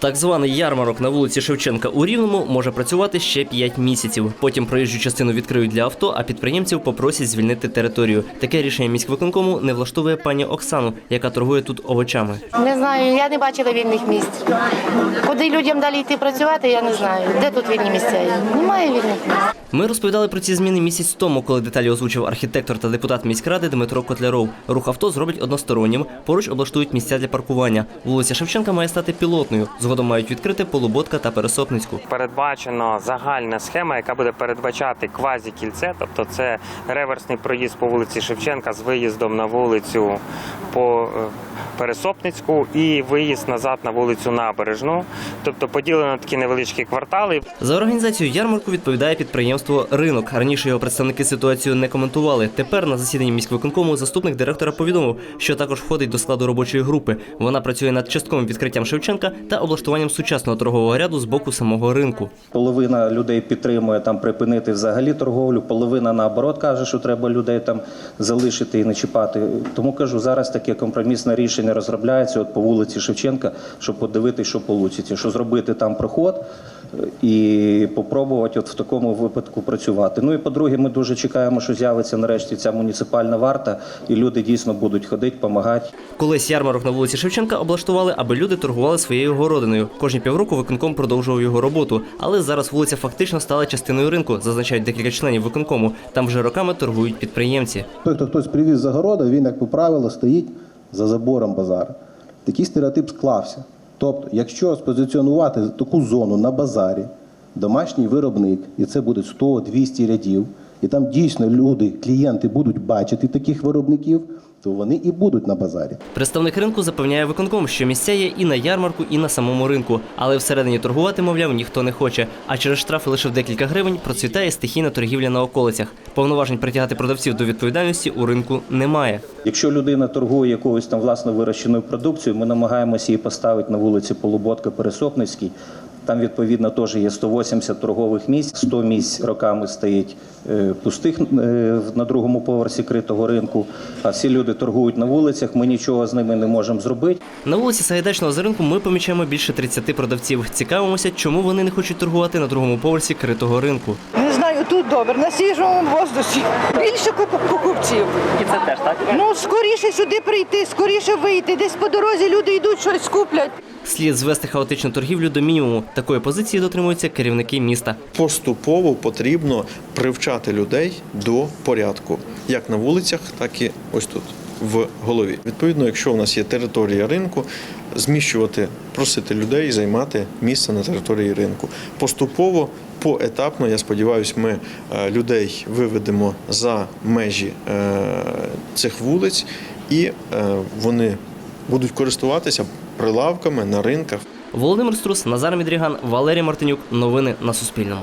Так званий ярмарок на вулиці Шевченка у Рівному може працювати ще 5 місяців. Потім проїжджу частину відкриють для авто, а підприємців попросять звільнити територію. Таке рішення міськвиконкому не влаштовує пані Оксану, яка торгує тут овочами. Не знаю, я не бачила вільних місць. Куди людям далі йти працювати, я не знаю. Де тут вільні місця? є? Немає вільних місць. Ми розповідали про ці зміни місяць тому, коли деталі озвучив архітектор та депутат міськради Дмитро Котляров. Рух авто зроблять одностороннім, поруч облаштують місця для паркування. Вулиця Шевченка має стати пілотною. Згодом мають відкрити Полуботка та Пересопницьку. передбачено загальна схема, яка буде передбачати квазікільце, тобто це реверсний проїзд по вулиці Шевченка з виїздом на вулицю по е, Пересопницьку і виїзд назад на вулицю Набережну. Тобто поділено такі невеличкі квартали. За організацію ярмарку відповідає підприємство Ринок. Раніше його представники ситуацію не коментували. Тепер на засіданні міськвиконкому заступник директора повідомив, що також входить до складу робочої групи. Вона працює над частковим відкриттям Шевченка та облаштуванням сучасного торгового ряду з боку самого ринку. Половина людей підтримує там припинити взагалі торговлю, половина наоборот каже, що треба людей там залишити і не чіпати. Тому кажу, зараз таке компромісне рішення розробляється от по вулиці Шевченка, щоб подивитися, що вийде, що зробити там проход е, і попробувати от в такому випадку працювати. Ну і по-друге, ми дуже чекаємо, що з'явиться нарешті ця муніципальна варта, і люди дійсно будуть ходити, допомагати. Колись ярмарок на вулиці Шевченка облаштували, аби люди торгували своєю городиною. Кожні півроку виконком продовжував його роботу, але зараз вулиця фактично стала частиною ринку, зазначають декілька членів виконкому. Там вже роками торгують підприємці. Той, хто хтось привіз за города, він, як по правилу, стоїть за забором базару. Такий стереотип склався. Тобто, якщо спозиціонувати таку зону на базарі, домашній виробник, і це буде 100-200 рядів, і там дійсно люди, клієнти будуть бачити таких виробників, то вони і будуть на базарі. Представник ринку запевняє виконком, що місця є і на ярмарку, і на самому ринку. Але всередині торгувати, мовляв, ніхто не хоче. А через штрафи лише в декілька гривень процвітає стихійна торгівля на околицях. Повноважень притягати продавців до відповідальності у ринку немає. Якщо людина торгує якоюсь там власно вирощеною продукцією, ми намагаємося її поставити на вулиці Полуботка Пересопницькій. Там відповідно теж є 180 торгових місць, 100 місць роками стоїть е, пустих е, на другому поверсі критого ринку. А всі люди торгують на вулицях. Ми нічого з ними не можемо зробити. На вулиці Сагайдачного за ринку ми помічаємо більше 30 продавців. Цікавимося, чому вони не хочуть торгувати на другому поверсі критого ринку. Не знаю, тут добре, на свіжому воздусі. Більше куп- покупців. І це теж так. Ну, скоріше сюди прийти, скоріше вийти. Десь по дорозі люди йдуть, щось куплять. Слід звести хаотичну торгівлю до мінімуму. Такої позиції дотримуються керівники міста. поступово потрібно привчати людей до порядку, як на вулицях, так і ось тут. В голові. Відповідно, якщо в нас є територія ринку, зміщувати, просити людей займати місце на території ринку. Поступово, поетапно, я сподіваюся, ми е, людей виведемо за межі е, цих вулиць і е, вони будуть користуватися прилавками на ринках. Володимир Струс, Назар Мідріган, Валерій Мартинюк. Новини на Суспільному.